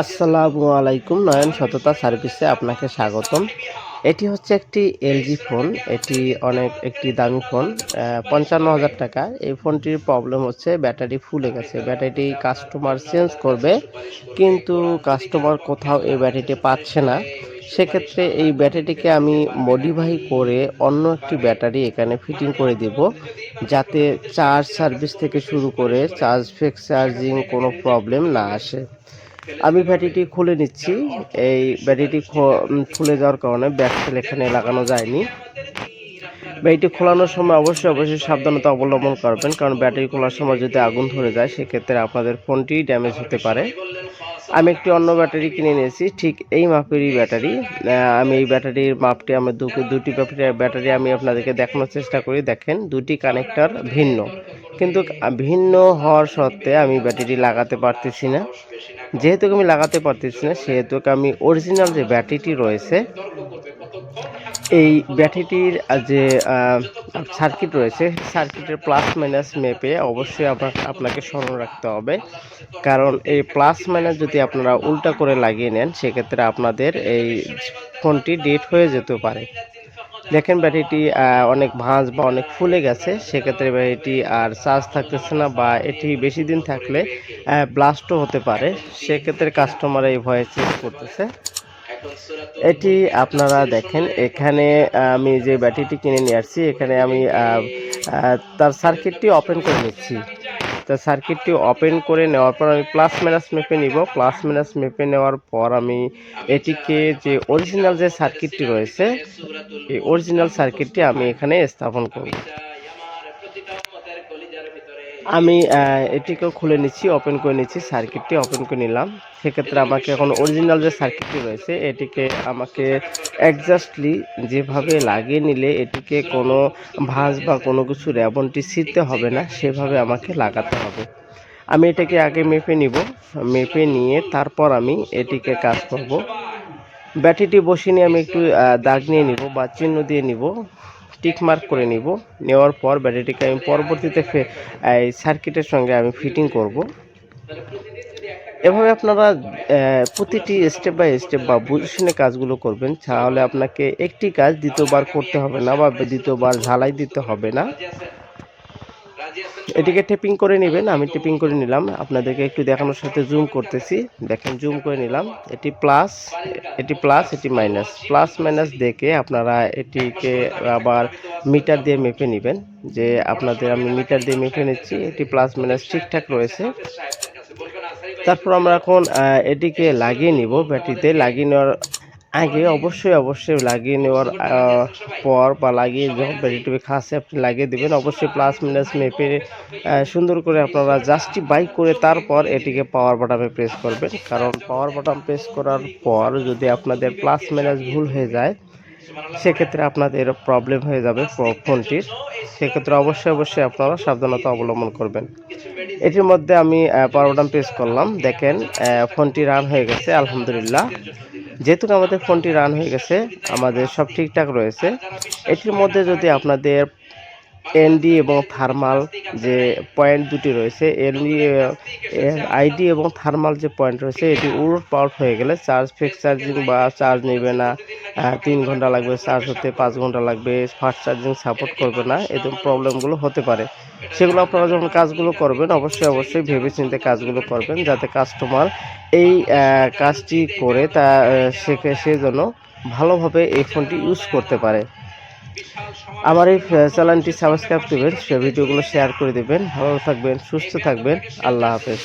আসসালামু আলাইকুম, নয়ন সততা সার্ভিসে আপনাকে স্বাগতম। এটি হচ্ছে একটি এলজি ফোন, এটি অনেক, একটি দামি ফোন পঞ্চান্ন হাজার টাকা। এই ফোনটির প্রবলেম হচ্ছে ব্যাটারি ফুলে গেছে, ব্যাটারিটি কাস্টমার চেঞ্জ করবে, কিন্তু কাস্টমার কোথাও এই ব্যাটারিটি পাচ্ছে না। সেক্ষেত্রে এই ব্যাটারিটিকে আমি মডিফাই করে অন্য একটি ব্যাটারি এখানে ফিটিং করে দিব, যাতে চার্জ সার্ভিস থেকে শুরু করে চার্জ ফেক চার্জিং কোনো প্রবলেম না আসে। আমি ব্যাটারিটি খুলে নিচ্ছি। এই ব্যাটারিটি খুলে যাওয়ার কারণে ব্যাকসেল এখানে লাগানো যায়নি। ব্যাটারিটি খোলানোর সময় অবশ্যই অবশ্যই সাবধানতা অবলম্বন করবেন, কারণ ব্যাটারি খোলার সময় যদি আগুন ধরে যায়, সেক্ষেত্রে আপনাদের ফোনটি ড্যামেজ হতে পারে। আমি একটি অন্য ব্যাটারি কিনে নিয়েছি, ঠিক এই মাপেরই ব্যাটারি। আমি এই ব্যাটারির মাপটি, আমার দুটি ব্যাটারি- ব্যাটারি আমি আপনাদেরকে দেখানোর চেষ্টা করি। দেখেন, দুটি কানেক্টর ভিন্ন। কিন্তু ভিন্ন হওয়ার সত্ত্বে আমি ব্যাটারি লাগাতে পারতেছি না। যেহেতু আমি লাগাতে পারতেছি না সেহেতু আমি অরিজিনাল যে ব্যাটারিটি রয়েছে, এই ব্যাটারিটির যে সার্কিট রয়েছে সার্কিটের প্লাস মাইনাস মেপে অবশ্যই আপনাকে স্মরণ রাখতে হবে। কারণ এই প্লাস মাইনাস যদি আপনারা উল্টা করে লাগিয়ে নেন, সেক্ষেত্রে আপনাদের এই ফোনটি ডেট হয়ে যেতে পারে। দেখেন ব্যাটারিটি অনেক ভাঁজ বা অনেক ফুলে গেছে, সেক্ষেত্রে ব্যাটারিটি আর চার্জ থাকতেছে না বা এটি বেশি দিন থাকলে ব্লাস্টও হতে পারে, সেক্ষেত্রে কাস্টমার এই ভয়ে চেক করতেছে। এটি আপনারা দেখেন, এখানে আমি যে ব্যাটারিটি কিনে নিয়ে আসছি, এখানে আমি তার সার্কিটটি ওপেন করে নিচ্ছি। তো সার্কিটটি ওপেন করে নেওয়ার পর আমি প্লাস মাইনাস মেপে নিব। প্লাস মাইনাস মেপে নেওয়ার পর আমি এটিকে যে অরিজিনাল যে সার্কিটটি রয়েছে, এই অরিজিনাল সার্কিটটি আমি এখানে স্থাপন করব। আমি এটিকেও খুলে নিচ্ছি ওপেন করে নিচ্ছি সার্কিটটি ওপেন করে নিলাম। সেক্ষেত্রে আমাকে এখন অরিজিনাল যে সার্কিটটি রয়েছে, এটিকে আমাকে একজাস্টলি যেভাবে লাগিয়ে নিলে এটিকে কোনো ভাঁজ বা কোনো কিছু র্যাবনটি ছিঁড়তে হবে না, সেভাবে আমাকে লাগাতে হবে। আমি এটাকে আগে মেপে নিব। মেপে নিয়ে তারপর আমি এটিকে কাজ করব। ব্যাটারিটি বসিয়ে নিয়ে আমি একটু দাগ নিয়ে নিব বা চিহ্ন দিয়ে নিব। টিক মার্ক করে নিব। নেওয়ার পর ব্যাটারিটিকে আমি পরবর্তীতে সার্কিটের সঙ্গে আমি ফিটিং করব। এভাবে আপনারা প্রতিটি স্টেপ বাই স্টেপ বা বুঝে কাজগুলো করবেন। তাহলে আপনাকে একটি কাজ দ্বিতীয়বার করতে হবে না বা দ্বিতীয়বার ঝালাই দিতে হবে না। এটিকে টেপিং করে নেবেন, আমি টেপিং করে নিলাম। আপনাদেরকে একটু দেখানোর সাথে জুম করতেছি। দেখেন জুম করে নিলাম। এটি প্লাস এটি প্লাস এটি মাইনাস প্লাস মাইনাস দেখে আপনারা এটিকে আবার মিটার দিয়ে মেপে নেবেন। যে আপনাদের আমি মিটার দিয়ে মেপে নিচ্ছি, এটি প্লাস মাইনাস ঠিকঠাক রয়েছে। তারপর আমরা এখন এটিকে লাগিয়ে নিব। ব্যাটারিতে লাগিয়ে নেওয়ার আগে অবশ্যই অবশ্যই লাগিয়ে নেওয়ার পর বা লাগিয়ে যখন ব্যাটারিটি খাসে আপনি লাগিয়ে দেবেন, অবশ্যই প্লাস মাইনাস মেপে সুন্দর করে আপনারা জাস্টিফাই করে তারপর এটিকে পাওয়ার বাটনে প্রেস করবেন। কারণ পাওয়ার বাটন প্রেস করার পর যদি আপনাদের প্লাস মাইনাস ভুল হয়ে যায়, সেক্ষেত্রে আপনাদের প্রবলেম হয়ে যাবে ফোনটির। সেক্ষেত্রে অবশ্যই অবশ্যই আপনারা সাবধানতা অবলম্বন করবেন। এটির মধ্যে আমি পাওয়ার বাটাম প্রেস করলাম। দেখেন ফোনটি রান হয়ে গেছে, আলহামদুলিল্লাহ। যেহেতু আমাদের ফোনটি রান হয়ে গেছে আমাদের সব ঠিকঠাক রয়েছে। এটির মধ্যে যদি আপনাদের এনডি এবং থার্মাল যে পয়েন্ট দুটি রয়েছে এনডি আইডি এবং থার্মাল যে পয়েন্ট রয়েছে, এটি উলট পাউট হয়ে গেলে চার্জ ফিক্স চার্জিং বা চার্জ নেবে না। তিন ঘণ্টা লাগবে চার্জ হতে পাঁচ ঘণ্টা লাগবে ফাস্ট চার্জিং সাপোর্ট করবে না, এরকম প্রবলেমগুলো হতে পারে। সেগুলো আপনারা যখন কাজগুলো করবেন, অবশ্যই অবশ্যই ভেবে চিন্তে কাজগুলো করবেন, যাতে কাস্টমার এই কাজটি করে তা সে সে যেন ভালোভাবে এই ফোনটি ইউজ করতে পারে। আমার এই চ্যানেলটি সাবস্ক্রাইব করবেন সে ভিডিওগুলো শেয়ার করে দেবেন। ভালো থাকবেন, সুস্থ থাকবেন। আল্লাহ হাফেজ।